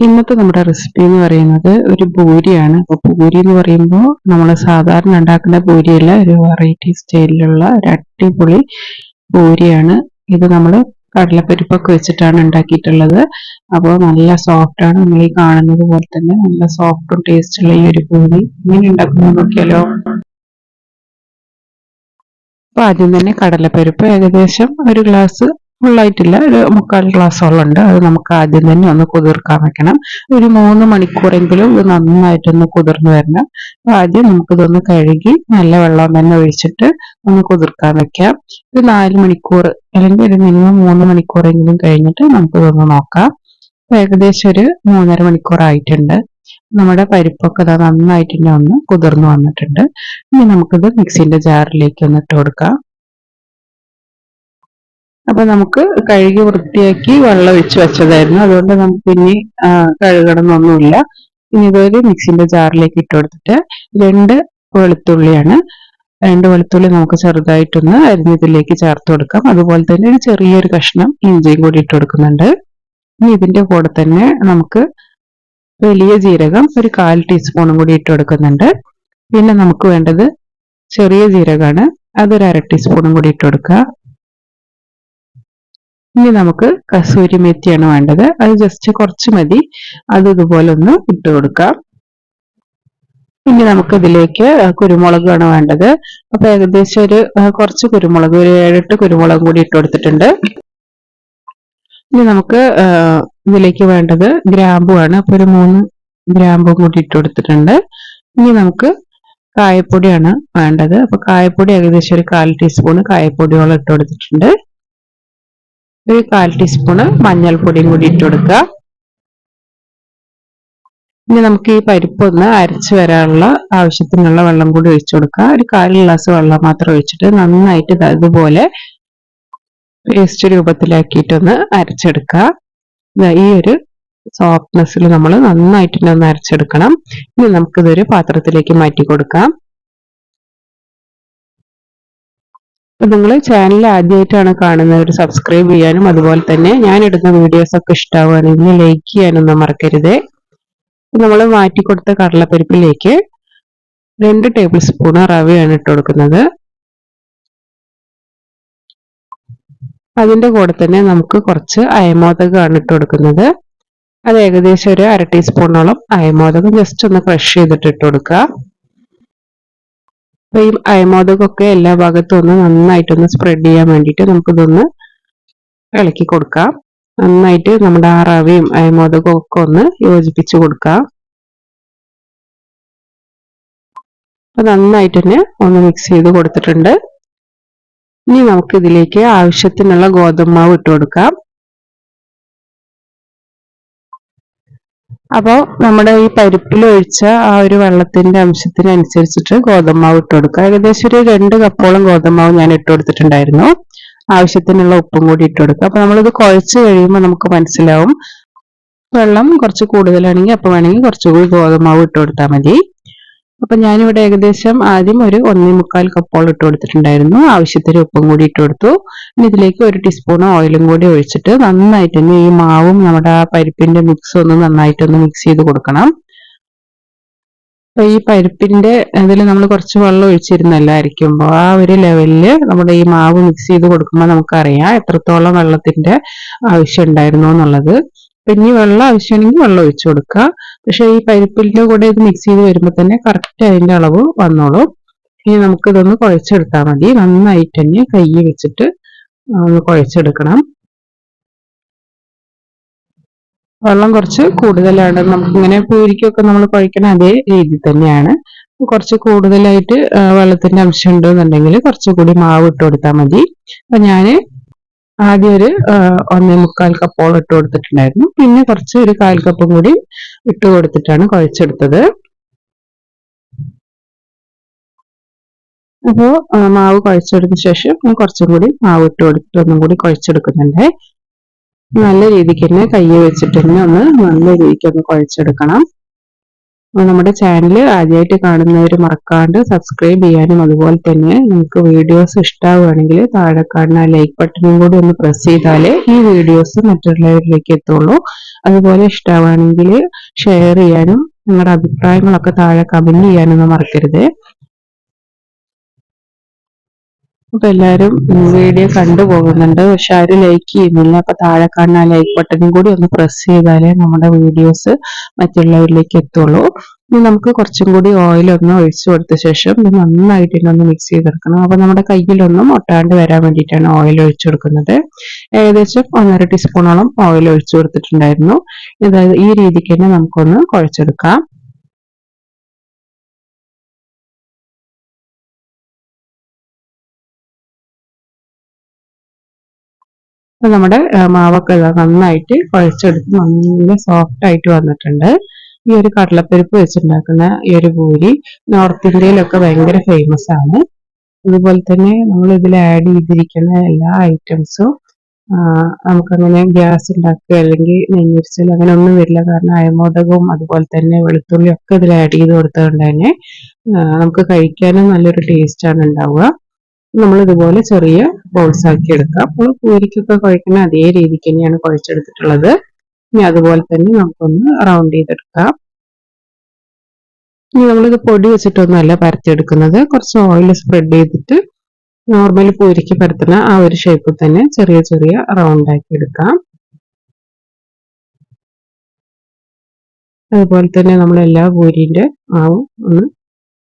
ഇന്നത്തെ നമ്മുടെ റെസിപ്പി എന്ന് പറയുന്നത് ഒരു പൂരിയാണ്. അപ്പോൾ പൂരി എന്ന് പറയുമ്പോൾ നമ്മൾ സാധാരണ ഉണ്ടാക്കുന്ന പൂരിയല്ല ഒരു വെറൈറ്റി സ്റ്റൈലിലുള്ള ഒരു അടിപൊളി പൂരിയാണ്. ഇത് നമ്മൾ കടലപ്പരിപ്പൊക്കെ വെച്ചിട്ടാണ് ഉണ്ടാക്കിയിട്ടുള്ളത്. അപ്പോൾ നല്ല സോഫ്റ്റ് ആണ്. നമ്മൾ ഈ കാണുന്നത് പോലെ തന്നെ നല്ല സോഫ്റ്റും ടേസ്റ്റുള്ള ഈ ഒരു പൂരി ഇങ്ങനെ ഉണ്ടാക്കുന്നത് നോക്കിയാലോ? അപ്പോൾ ആദ്യം തന്നെ കടലപ്പരിപ്പ് ഏകദേശം ഒരു ഗ്ലാസ് ഫുള്ളായിട്ടില്ല. ഒരു മുക്കാൽ ഗ്ലാസ്സോളുണ്ട് അത് നമുക്ക് ആദ്യം തന്നെ ഒന്ന് കുതിർക്കാൻ വെക്കണം. ഒരു മൂന്ന് മണിക്കൂറെങ്കിലും ഇത് നന്നായിട്ടൊന്ന് കുതിർന്നു വരണം. അപ്പൊ ആദ്യം നമുക്കിതൊന്ന് കഴുകി നല്ല വെള്ളം തന്നെ ഒഴിച്ചിട്ട് ഒന്ന് കുതിർക്കാൻ വെക്കാം. ഒരു നാല് മണിക്കൂർ അല്ലെങ്കിൽ ഒരു മിനിമം മൂന്ന് മണിക്കൂറെങ്കിലും കഴിഞ്ഞിട്ട് നമുക്കിതൊന്ന് നോക്കാം. ഏകദേശം ഒരു മൂന്നര മണിക്കൂർ ആയിട്ടുണ്ട് നമ്മുടെ പരിപ്പൊക്കെ നന്നായിട്ട് തന്നെ ഒന്ന് കുതിർന്നു വന്നിട്ടുണ്ട്. ഇനി നമുക്കിത് മിക്സിന്റെ ജാറിലേക്ക് ഒന്ന് ഇട്ട് കൊടുക്കാം. അപ്പൊ നമുക്ക് കഴുകി വൃത്തിയാക്കി വെള്ളം ഒഴിച്ച് വെച്ചതായിരുന്നു. അതുകൊണ്ട് നമുക്ക് ഇനി കഴുകണമെന്നൊന്നുമില്ല ഇനി ഇതൊരു മിക്സിന്റെ ജാറിലേക്ക് ഇട്ട് കൊടുത്തിട്ട് രണ്ട് വെളുത്തുള്ളിയാണ്. രണ്ട് വെളുത്തുള്ളി നമുക്ക് ചെറുതായിട്ടൊന്ന് അരിഞ്ഞതിലേക്ക് ചേർത്ത് കൊടുക്കാം. അതുപോലെ തന്നെ ഒരു ചെറിയൊരു കഷ്ണം ഇഞ്ചിയും കൂടി ഇട്ട് കൊടുക്കുന്നുണ്ട്. ഇനി ഇതിന്റെ കൂടെ തന്നെ നമുക്ക് വലിയ ജീരകം ഒരു കാൽ ടീസ്പൂണും കൂടി ഇട്ട് കൊടുക്കുന്നുണ്ട്. പിന്നെ നമുക്ക് വേണ്ടത് ചെറിയ ജീരകമാണ്. അതൊരു അര ടീസ്പൂണും കൂടി ഇട്ട് കൊടുക്കുക. ഇനി നമുക്ക് കസൂരി മെത്തിയാണ് വേണ്ടത്. അത് ജസ്റ്റ് കുറച്ച് മതി. അത് ഇതുപോലെ ഒന്ന് ഇട്ട് കൊടുക്കാം. ഇനി നമുക്ക് ഇതിലേക്ക് കുരുമുളകാണ് വേണ്ടത്. അപ്പൊ ഏകദേശം ഒരു കുറച്ച് കുരുമുളക് ഒരു ഏഴെട്ട് കുരുമുളക് കൂടി ഇട്ട് കൊടുത്തിട്ടുണ്ട്. ഇനി നമുക്ക് ഇതിലേക്ക് വേണ്ടത് ഗ്രാമ്പുവാണ്. അപ്പൊ ഒരു മൂന്ന് ഗ്രാമ്പും കൂടി ഇട്ട് കൊടുത്തിട്ടുണ്ട്. ഇനി നമുക്ക് കായപ്പൊടിയാണ് വേണ്ടത്. അപ്പൊ കായപ്പൊടി ഏകദേശം ഒരു കാൽ ടീസ്പൂൺ കായപ്പൊടിയോളം ഇട്ട് കൊടുത്തിട്ടുണ്ട്. ഒരു കാൽ ടീസ്പൂണ് മഞ്ഞൾപ്പൊടിയും കൂടി ഇട്ട് കൊടുക്കുക. ഇനി നമുക്ക് ഈ പരിപ്പ് ഒന്ന് അരച്ച് വരാനുള്ള ആവശ്യത്തിനുള്ള വെള്ളം കൂടി ഒഴിച്ചു കൊടുക്കുക. ഒരു കാൽ ഗ്ലാസ് വെള്ളം മാത്രം ഒഴിച്ചിട്ട് നന്നായിട്ട് ഇതുപോലെ പേസ്റ്റ് രൂപത്തിലാക്കിയിട്ടൊന്ന് അരച്ചെടുക്കുക. ഈ ഒരു സോഫ്റ്റ്നെസ്സിൽ നമ്മൾ നന്നായിട്ട് ഒന്ന് അരച്ചെടുക്കണം. ഇനി നമുക്കിതൊരു പാത്രത്തിലേക്ക് മാറ്റി കൊടുക്കാം. നിങ്ങൾ ചാനൽ ആദ്യമായിട്ടാണ് കാണുന്നവർ സബ്സ്ക്രൈബ് ചെയ്യാനും അതുപോലെ തന്നെ ഞാൻ ഇടുന്ന വീഡിയോസ് ഒക്കെ ഇഷ്ടമാവുകയാണെങ്കിൽ ലൈക്ക് ചെയ്യാനൊന്നും മറക്കരുത്. നമ്മൾ മാറ്റിക്കൊടുത്ത കടലപ്പരിപ്പിലേക്ക് രണ്ട് ടേബിൾ സ്പൂൺ റവയാണ് ഇട്ട് കൊടുക്കുന്നത്. അതിന്റെ കൂടെ തന്നെ നമുക്ക് കുറച്ച് അയമോദകമാണ് ഇട്ട് കൊടുക്കുന്നത്. അത് ഏകദേശം ഒരു അര ടീസ്പൂണോളം അയമോദകം ജസ്റ്റ് ഒന്ന് ക്രഷ് ചെയ്തിട്ട് ഇട്ട് കൊടുക്കുക. അപ്പൊ ഈ അയമോദകമൊക്കെ എല്ലാ ഭാഗത്തും ഒന്ന് നന്നായിട്ടൊന്ന് സ്പ്രെഡ് ചെയ്യാൻ വേണ്ടിയിട്ട് നമുക്കിതൊന്ന് ഇളക്കി കൊടുക്കാം. നന്നായിട്ട് നമ്മുടെ ആ റവയും അയമോദകവും ഒക്കെ ഒന്ന് യോജിപ്പിച്ച് കൊടുക്കാം. അപ്പൊ നന്നായിട്ട് തന്നെ ഒന്ന് മിക്സ് ചെയ്ത് കൊടുത്തിട്ടുണ്ട്. ഇനി നമുക്കിതിലേക്ക് ആവശ്യത്തിനുള്ള ഗോതമ്പ് മാവ് ഇട്ട് കൊടുക്കാം. അപ്പോൾ നമ്മുടെ ഈ പരിപ്പിൽ ഒഴിച്ച ആ ഒരു വെള്ളത്തിന്റെ അംശത്തിനനുസരിച്ചിട്ട് ഗോതമ്പാവ് ഇട്ട് കൊടുക്കുക. ഏകദേശം ഒരു രണ്ട് കപ്പോളം ഗോതമ്പാവ് ഞാൻ ഇട്ട് കൊടുത്തിട്ടുണ്ടായിരുന്നു. ആവശ്യത്തിനുള്ള ഉപ്പും കൂടി ഇട്ട് കൊടുക്കുക. അപ്പൊ നമ്മളിത് കുഴച്ച് കഴിയുമ്പോൾ നമുക്ക് മനസ്സിലാവും. വെള്ളം കുറച്ച് കൂടുതലാണെങ്കിൽ അപ്പൊ വേണമെങ്കിൽ കുറച്ചുകൂടി ഗോതമ്പാവ് ഇട്ട് കൊടുത്താൽ മതി. അപ്പൊ ഞാനിവിടെ ഏകദേശം ആദ്യം ഒരു ഒന്നേ മുക്കാൽ കപ്പോളം ഇട്ട് കൊടുത്തിട്ടുണ്ടായിരുന്നു. ആവശ്യത്തിന് ഉപ്പും കൂടി ഇട്ട് കൊടുത്തു. ഇനി ഇതിലേക്ക് ഒരു ടീസ്പൂൺ ഓയിലും കൂടി ഒഴിച്ചിട്ട് നന്നായിട്ട് തന്നെ ഈ മാവും നമ്മുടെ ആ പരിപ്പിന്റെ മിക്സ് ഒന്ന് നന്നായിട്ടൊന്ന് മിക്സ് ചെയ്ത് കൊടുക്കണം. അപ്പൊ ഈ പരിപ്പിന്റെ ഇതിൽ നമ്മൾ കുറച്ച് വെള്ളം ഒഴിച്ചിരുന്നല്ല അരിക്കുമ്പോൾ ആ ഒരു ലെവലിൽ നമ്മുടെ ഈ മാവ് മിക്സ് ചെയ്ത് കൊടുക്കുമ്പോൾ നമുക്കറിയാം എത്രത്തോളം വെള്ളത്തിന്റെ ആവശ്യം ഉണ്ടായിരുന്നു എന്നുള്ളത്. പിന്നെ വെള്ളം ആവശ്യമാണെങ്കിൽ വെള്ളം ഒഴിച്ചു കൊടുക്കുക. പക്ഷേ ഈ പരിപ്പിന്റെ കൂടെ ഇത് മിക്സ് ചെയ്ത് വരുമ്പോൾ തന്നെ കറക്റ്റ് അതിന്റെ അളവ് വന്നോളൂ. ഇനി നമുക്ക് ഇതൊന്ന് കുഴച്ചെടുത്താൽ മതി. നന്നായിട്ട് തന്നെ കൈ വെച്ചിട്ട് ഒന്ന് കുഴച്ചെടുക്കണം. വെള്ളം കുറച്ച് കൂടുതലാണ്. നമുക്കിങ്ങനെ പൂരിക്കൊക്കെ നമ്മൾ കുഴക്കണ അതേ രീതി തന്നെയാണ്. കുറച്ച് കൂടുതലായിട്ട് വെള്ളത്തിന്റെ അംശം ഉണ്ടെന്നുണ്ടെങ്കിൽ കുറച്ചുകൂടി മാവ് ഇട്ട് കൊടുത്താൽ മതി. അപ്പൊ ഞാൻ ആദ്യം ഒരു ഒന്നേ മുക്കാൽ കപ്പോളം ഇട്ട് കൊടുത്തിട്ടുണ്ടായിരുന്നു. പിന്നെ കുറച്ച് ഒരു കാൽ കപ്പും കൂടി ഇട്ട് കൊടുത്തിട്ടാണ് കുഴച്ചെടുത്തത്. അപ്പോൾ മാവ് കുഴച്ചെടുത്ത ശേഷം കുറച്ചും കൂടി മാവ് ഇട്ട് കൊടുത്തിട്ട് ഒന്നും കൂടി കുഴച്ചെടുക്കുന്നുണ്ട്. നല്ല രീതിക്ക് തന്നെ കയ്യെ വെച്ചിട്ട് തന്നെ ഒന്ന് നല്ല രീതിക്ക് ഒന്ന് കുഴച്ചെടുക്കണം. നമ്മുടെ ചാനൽ ആദ്യമായിട്ട് കാണുന്നവർ മറക്കാണ്ട് സബ്സ്ക്രൈബ് ചെയ്യാനും അതുപോലെ തന്നെ നിങ്ങൾക്ക് വീഡിയോസ് ഇഷ്ടമാവുകയാണെങ്കിൽ താഴെ കാണുന്ന ലൈക്ക് ബട്ടണും കൂടി ഒന്ന് പ്രസ് ചെയ്താലേ ഈ വീഡിയോസ് മറ്റുള്ളവരിലേക്ക് എത്തുള്ളൂ. അതുപോലെ ഇഷ്ടമാവുകയാണെങ്കിൽ ഷെയർ ചെയ്യാനും നിങ്ങളുടെ അഭിപ്രായങ്ങളൊക്കെ താഴെ കമന്റ് ചെയ്യാനൊന്നും മറക്കരുത്. അപ്പൊ എല്ലാരും വീഡിയോ കണ്ടു പോകുന്നുണ്ട്. പക്ഷെ ആരും ലൈക്ക് ചെയ്യുന്നില്ല. അപ്പൊ താഴെ കാണുന്ന ലൈക്ക് ബട്ടണും കൂടി ഒന്ന് പ്രസ് ചെയ്താലേ നമ്മുടെ വീഡിയോസ് മറ്റുള്ളവരിലേക്ക് എത്തുള്ളൂ. ഇനി നമുക്ക് കുറച്ചും കൂടി ഓയിൽ ഒന്ന് ഒഴിച്ചു കൊടുത്ത ശേഷം ഇത് നന്നായിട്ട് ഒന്ന് മിക്സ് ചെയ്തെടുക്കണം. അപ്പൊ നമ്മുടെ കയ്യിലൊന്നും ഒട്ടാണ്ട് വരാൻ വേണ്ടിയിട്ടാണ് ഓയിൽ ഒഴിച്ചു കൊടുക്കുന്നത്. ഏകദേശം ഒന്നര ടീസ്പൂണോളം ഓയിൽ ഒഴിച്ചു കൊടുത്തിട്ടുണ്ടായിരുന്നു. ഇതായത് ഈ രീതിക്ക് തന്നെ നമുക്കൊന്ന് കുഴച്ചെടുക്കാം. നമ്മുടെ മാവൊക്കെ നന്നായിട്ട് കുഴച്ചെടുത്ത് നല്ല സോഫ്റ്റ് ആയിട്ട് വന്നിട്ടുണ്ട്. ഈ ഒരു കടലപ്പരിപ്പ് വെച്ചുണ്ടാക്കുന്ന ഈ ഒരു പൂരി നോർത്ത് ഇന്ത്യയിലൊക്കെ ഭയങ്കര ഫേമസ് ആണ്. അതുപോലെ തന്നെ നമ്മൾ ഇതിൽ ആഡ് ചെയ്തിരിക്കുന്ന എല്ലാ ഐറ്റംസും നമുക്കങ്ങനെ ഗ്യാസ് ഉണ്ടാക്കുക അല്ലെങ്കിൽ നെയ്യരിച്ചൽ അങ്ങനെ ഒന്നും വരില്ല. കാരണം അയമോദകവും അതുപോലെ തന്നെ വെളുത്തുള്ളി ഒക്കെ ഇതിൽ ആഡ് ചെയ്ത് കൊടുത്തതുകൊണ്ട് തന്നെ നമുക്ക് കഴിക്കാനും നല്ലൊരു ടേസ്റ്റ് ആണ് ഉണ്ടാവുക. നമ്മൾ ഇതുപോലെ ചെറിയ ബോൾസ് ആക്കി എടുക്കുക അപ്പോൾ പൂരിക്കൊക്കെ കുഴക്കുന്ന അതേ രീതിക്ക് തന്നെയാണ് കുഴച്ചെടുത്തിട്ടുള്ളത്. ഇനി അതുപോലെ തന്നെ നമുക്കൊന്ന് റൗണ്ട് ചെയ്തെടുക്കാം. ഇനി നമ്മളിത് പൊടി വെച്ചിട്ടൊന്നുമല്ല പരത്തിയെടുക്കുന്നത്. കുറച്ച് ഓയിൽ സ്പ്രെഡ് ചെയ്തിട്ട് നോർമലി പൂരിക്ക് പരത്തുന്ന ആ ഒരു ഷേപ്പിൽ തന്നെ ചെറിയ ചെറിയ റൗണ്ട് ആക്കി എടുക്കാം. അതുപോലെ തന്നെ നമ്മൾ എല്ലാ പൂരിന്റെ മാവും ഒന്ന്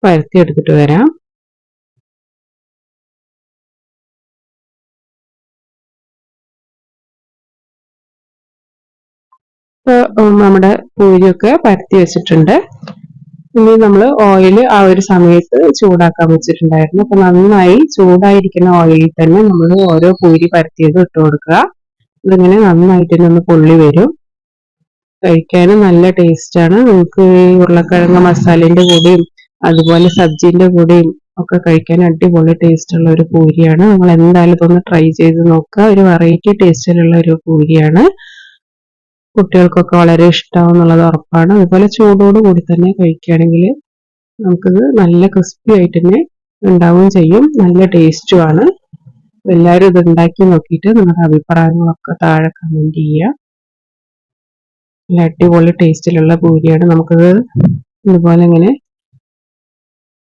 പരത്തി എടുത്തിട്ട് വരാം നമ്മുടെ പൂരിയൊക്കെ പരത്തി വെച്ചിട്ടുണ്ട്. ഇനി നമ്മൾ ഓയിൽ ആ ഒരു സമയത്ത് ചൂടാക്കാൻ വെച്ചിട്ടുണ്ടായിരുന്നു. അപ്പൊ നന്നായി ചൂടായിരിക്കുന്ന ഓയിലിൽ തന്നെ നമ്മൾ ഓരോ പൂരി പരത്തിയത് ഇട്ട് കൊടുക്കുക. ഇതിങ്ങനെ നന്നായിട്ട് ഒന്ന് പൊള്ളി വരും. കഴിക്കാനും നല്ല ടേസ്റ്റ് ആണ്. ഈ ഉരുളക്കിഴങ്ങ് മസാലേന്റെ കൂടെയും അതുപോലെ സബ്ജിന്റെ കൂടെയും ഒക്കെ കഴിക്കാൻ അടിപൊളി ടേസ്റ്റ് ഉള്ള ഒരു പൂരിയാണ് നമ്മൾ എന്തായാലും ഇതൊന്ന് ട്രൈ ചെയ്ത് നോക്കുക. ഒരു വെറൈറ്റി ടേസ്റ്റിലുള്ള ഒരു പൂരിയാണ് കുട്ടികൾക്കൊക്കെ വളരെ ഇഷ്ടമാവും എന്നുള്ളത് ഉറപ്പാണ്. അതുപോലെ ചൂടോട് കൂടി തന്നെ കഴിക്കുകയാണെങ്കിൽ നമുക്കിത് നല്ല ക്രിസ്പി ആയിട്ട് തന്നെ ഉണ്ടാവുകയും ചെയ്യും. നല്ല ടേസ്റ്റുമാണ് എല്ലാവരും ഇത് ഉണ്ടാക്കി നോക്കിയിട്ട് നിങ്ങളുടെ അഭിപ്രായങ്ങളൊക്കെ താഴെ കമന്റ് ചെയ്യുക. നല്ല അടിപൊളി ടേസ്റ്റിലുള്ള പൂരിയാണ്. നമുക്കിത് ഇതുപോലെ ഇങ്ങനെ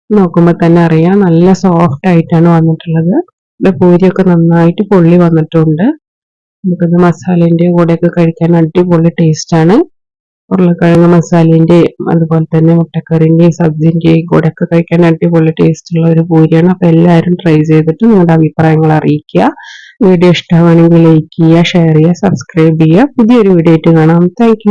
നോക്കുമ്പോൾ തന്നെ അറിയാം. നല്ല സോഫ്റ്റ് ആയിട്ടാണ് വന്നിട്ടുള്ളത്. ഇവിടെ പൂരിയൊക്കെ നന്നായിട്ട് പൊള്ളി വന്നിട്ടുണ്ട്. നമുക്കത് മസാലേന്റെ കൂടെയൊക്കെ കഴിക്കാൻ അടിപൊളി ടേസ്റ്റാണ്. ഉരുളക്കിഴങ്ങ് മസാലേന്റെയും അതുപോലെ തന്നെ മുട്ടക്കറിന്റെയും സബ്ജിന്റെയും കൂടെയൊക്കെ കഴിക്കാൻ അടിപൊളി ടേസ്റ്റുള്ള ഒരു പൂരിയാണ്. അപ്പോൾ എല്ലാവരും ട്രൈ ചെയ്തിട്ട് നിങ്ങളുടെ അഭിപ്രായങ്ങൾ അറിയിക്കുക. വീഡിയോ ഇഷ്ടമാണെങ്കിൽ ലൈക്ക് ചെയ്യുക ഷെയർ ചെയ്യുക സബ്സ്ക്രൈബ് ചെയ്യുക. പുതിയൊരു വീഡിയോ ആയിട്ട് കാണാം. താങ്ക്